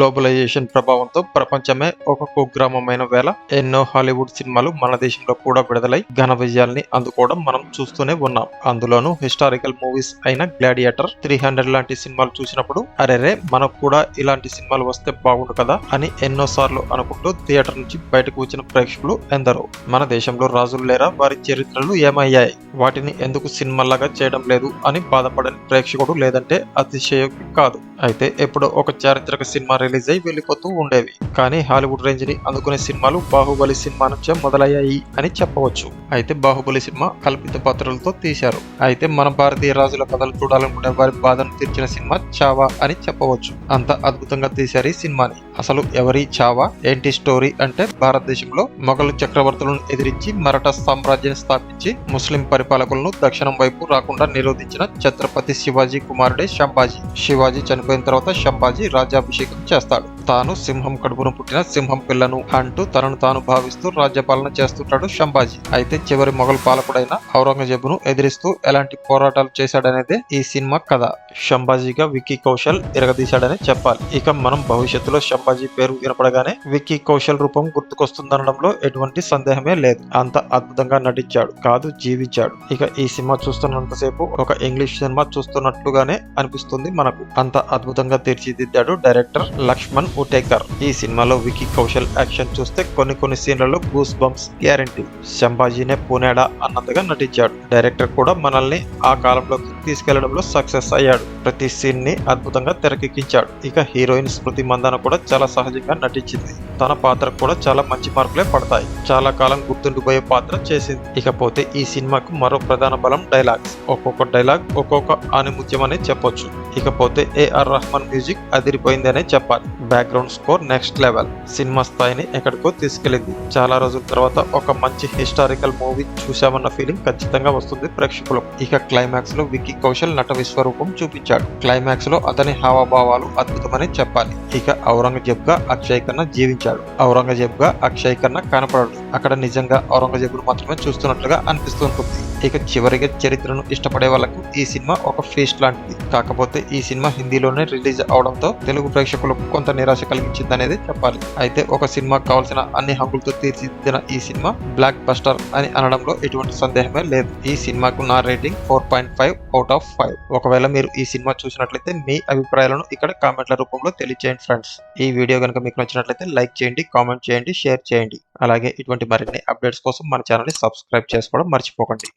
Globalisation ప్రభావంతో ప్రపంచమే ఒక కుగ్రామమైన వేళ ఎన్నో హాలీవుడ్ సినిమాలు మన దేశంలో కూడా విడుదలై ఘన విజయాల్ని అందుకోవడం మనం చూస్తూనే ఉన్నాం. అందులోనూ హిస్టారికల్ మూవీస్ అయిన గ్లాడియేటర్ త్రీ హండ్రెడ్ లాంటి సినిమాలు చూసినప్పుడు అరెరే మనకు కూడా ఇలాంటి సినిమాలు వస్తే బాగుండు కదా అని ఎన్నో సార్లు అనుకుంటూ థియేటర్ నుంచి బయటకు వచ్చిన ప్రేక్షకులు ఎందరో. మన దేశంలో రాజులు లేరా? వారి చరిత్రలు ఏమయ్యాయి? వాటిని ఎందుకు సినిమాలాగా చేయడం లేదు అని బాధపడని ప్రేక్షకుడు లేదంటే అతిశయోక్తి కాదు. అయితే ఎప్పుడో ఒక చారిత్రక సినిమా రిలీజ్ అయి వెళ్ళిపోతూ ఉండేవి. కానీ హాలీవుడ్ రేంజ్ని అందుకునే సినిమాలు బాహుబలి సినిమా నుంచే మొదలయ్యాయి అని చెప్పవచ్చు. అయితే బాహుబలి సినిమా కల్పిత పాత్రలతో తీశారు. అయితే మన భారతీయ రాజుల కథలు చూడాలనుకునే వారి బాధను తీర్చిన సినిమా చావా అని చెప్పవచ్చు. అంత అద్భుతంగా తీశారు ఈ సినిమాని. అసలు ఎవరి చావా? ఏంటి స్టోరీ అంటే భారతదేశంలో మొఘలు చక్రవర్తులను ఎదిరించి మరాఠా సామ్రాజ్యాన్ని స్థాపించి ముస్లిం పరిపాలకులను దక్షిణం వైపు రాకుండా నిరోధించిన ఛత్రపతి శివాజీ కుమారుడే శంభాజీ. శివాజీ చనిపోయిన తర్వాత శంభాజీ రాజ్యాభిషేకం చేస్తాడు. తాను సింహం కడుపును పుట్టిన సింహం పిల్లను అంటూ తనను తాను భావిస్తూ రాజ్యపాలన చేస్తుంటాడు శంభాజీ. అయితే చివరి మొఘల్ పాలకుడైన ఔరంగజేబును ఎదిరిస్తూ ఎలాంటి పోరాటాలు చేశాడనేదే ఈ సినిమా కథ. శంభాజీగా విక్కీ కౌశల్ ఇరగదీశాడని చెప్పాలి. ఇక మనం భవిష్యత్తులో శంభాజీ పేరు వినపడగానే విక్కీ కౌశల్ రూపం గుర్తుకొస్తుందనడంలో ఎటువంటి సందేహమే లేదు. అంత అద్భుతంగా నటించాడు కాదు జీవించాడు. ఇక ఈ సినిమా చూస్తున్నంతసేపు ఒక ఇంగ్లీష్ సినిమా చూస్తున్నట్లుగానే అనిపిస్తుంది మనకు. అంత అద్భుతంగా తీర్చిదిద్దాడు డైరెక్టర్ లక్ష్మణ్ ఉటేకర్ ఈ సినిమాలో వికీ కౌశల్ యాక్షన్ చూస్తే కొన్ని కొన్ని సీన్లలో గూస్ బంప్స్ గ్యారంటీ. శంభాజీనే పూనేడా అన్నంతగా నటించాడు. డైరెక్టర్ కూడా మనల్ని ఆ కాలంలోకి తీసుకెళ్ళడంలో సక్సెస్ అయ్యాడు. ప్రతి సీన్ని అద్భుతంగా తెరకెక్కించాడు. ఇక హీరోయిన్ స్మృతి మందన కూడా చాలా సహజంగా నటించింది. తన పాత్రకు కూడా చాలా మంచి మార్కులే పడతాయి. చాలా కాలం గుర్తుండిపోయే పాత్ర చేసింది. ఇకపోతే ఈ సినిమాకు మరో ప్రధాన బలం డైలాగ్స్. ఒక్కొక్క డైలాగ్ ఒక్కొక్క ఆనిముత్యం అనే చెప్పొచ్చు. ఇకపోతే ఏఆర్ రహమాన్ మ్యూజిక్ అదిరిపోయిందనే చెప్పాలి. Background score next level. Cinema స్థాయిని ఎక్కడికో తీసుకెళ్ళింది చాలా రోజుల తర్వాత ఒక మంచి హిస్టారికల్ మూవీ చూసామన్న ఫీలింగ్ ఖచ్చితంగా వస్తుంది ప్రేక్షకులకు. ఇక క్లైమాక్స్లో విక్కీ కౌశల్ నట విశ్వరూపం చూపించాడు. క్లైమాక్స్లో అతని హావభావాలు అద్భుతమని చెప్పాలి. ఇక ఔరంగజేబ్గా అక్షయ్ కన్నా జీవించాడు. ఔరంగజేబ్గా అక్షయ్ కన్నా కనపడడు. అక్కడ నిజంగా ఔరంగజేబును మాత్రమే చూస్తున్నట్లుగా అనిపిస్తుంటుంది. ఇక చివరిగా చరిత్రను ఇష్టపడే వాళ్ళకు ఈ సినిమా ఒక ఫీస్ట్ లాంటిది. కాకపోతే ఈ సినిమా హిందీలోనే రిలీజ్ అవడంతో తెలుగు ప్రేక్షకులకు కొంత నిరాశ కలిగించింది అనేది చెప్పాలి. అయితే ఒక సినిమా కావాల్సిన అన్ని హంగులతో తీర్చిదిద్దిన ఈ సినిమా బ్లాక్ బస్టర్ అని అనడంలో ఎటువంటి సందేహమే లేదు. ఈ సినిమాకు నా rating four point five out of five ఒకవేళ మీరు ఈ సినిమా చూసినట్లయితే మీ అభిప్రాయాలను ఇక్కడ కామెంట్ల రూపంలో తెలియచేయండి ఫ్రెండ్స్ ఈ వీడియో కనుక మీకు నచ్చినట్లయితే లైక్ చేయండి కామెంట్ చేయండి షేర్ చేయండి. అలాగే ఇటువంటి మరిన్ని అప్డేట్స్ కోసం మన ఛానల్ని సబ్స్క్రైబ్ చేసుకోవడం మర్చిపోకండి.